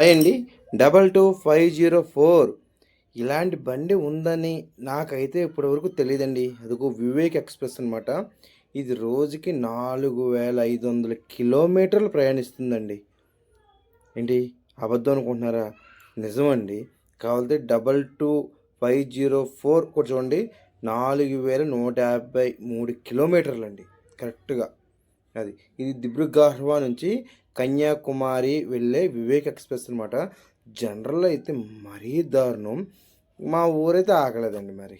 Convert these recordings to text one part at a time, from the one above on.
అండి double two five zero four. ఇలాంటి బండి ఉందని నాకైతే ఇప్పటివరకు తెలియదండి అదిగో వివేక్ ఎక్స్ప్రెస్ అనమాట ఇది రోజుకి నాలుగు వేల ఐదు వందల కిలోమీటర్లు ప్రయాణిస్తుందండి. ఏంటి? అబద్ధం అనుకుంటున్నారా? నిజమండి. కావాలంటే double two five zero four కూడా చూడండి. నాలుగు వేల నూట యాభై మూడు కిలోమీటర్లు అండి కరెక్ట్గా. అది. ఇది దిబ్రుగర్హ్వా నుంచి కన్యాకుమారి వెళ్ళే వివేక్ ఎక్స్ప్రెస్ అనమాట జనరల్ అయితే మరీ దారుణం. మా ఊరైతే ఆగలేదండి మరి.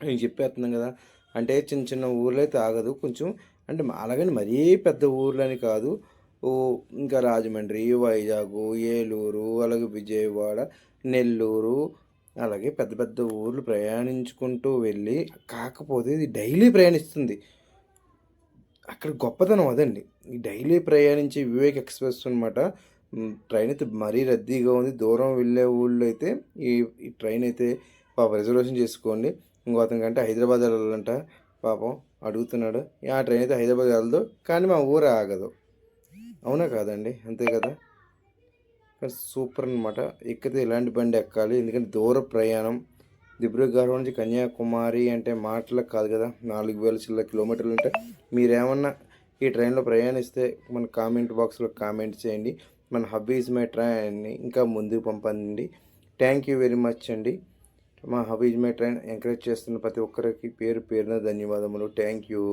నేను చెప్పేస్తున్నాం కదా అంటే చిన్న చిన్న ఊర్లో అయితే ఆగదు. కొంచెం అంటే అలాగని మరీ పెద్ద ఊర్లని అని కాదు. ఓ ఇంకా రాజమండ్రి వైజాగ్ ఏలూరు అలాగే విజయవాడ నెల్లూరు అలాగే పెద్ద పెద్ద ఊర్లు ప్రయాణించుకుంటూ వెళ్ళి కాకపోతే ఇది డైలీ ప్రయాణిస్తుంది. అక్కడ గొప్పతనం అదండి. ఈ డైలీ ప్రయాణించే వివేక్ ఎక్స్ప్రెస్ అనమాట ట్రైన్ అయితే మరీ రద్దీగా ఉంది. దూరం వెళ్ళే ఊళ్ళో అయితే ఈ ఈ ట్రైన్ అయితే పాప రిజర్వేషన్ చేసుకోండి. ఇంకో అతని కంటే హైదరాబాద్ వెళ్ళాలంట. పాపం అడుగుతున్నాడు. ఆ ట్రైన్ అయితే హైదరాబాద్ వెళ్ళదు. కానీ మా ఊరు ఆగదు. అవునా కాదండి? అంతే కదా? కానీ సూపర్ అనమాట ఎక్కితే ఇలాంటి బండి ఎక్కాలి? ఎందుకంటే దూర ప్రయాణం. దిబ్రూగఢ్ నుంచి కన్యాకుమారి అంటే మాటలకు కాదు కదా నాలుగు వేల చిల్ల కిలోమీటర్లు ఉంటే మీరేమన్నా ఈ ట్రైన్లో ప్రయాణిస్తే మన కామెంట్ బాక్స్లో కామెంట్ చేయండి. మన హబీస్ మై ట్రైన్ని ఇంకా ముందుకు పంపండి. థ్యాంక్ యూ వెరీ మచ్ అండి. మా హబీజ్ మై ట్రైన్ ఎంకరేజ్ చేస్తున్న ప్రతి ఒక్కరికి పేరు పేరున ధన్యవాదములు. Thank you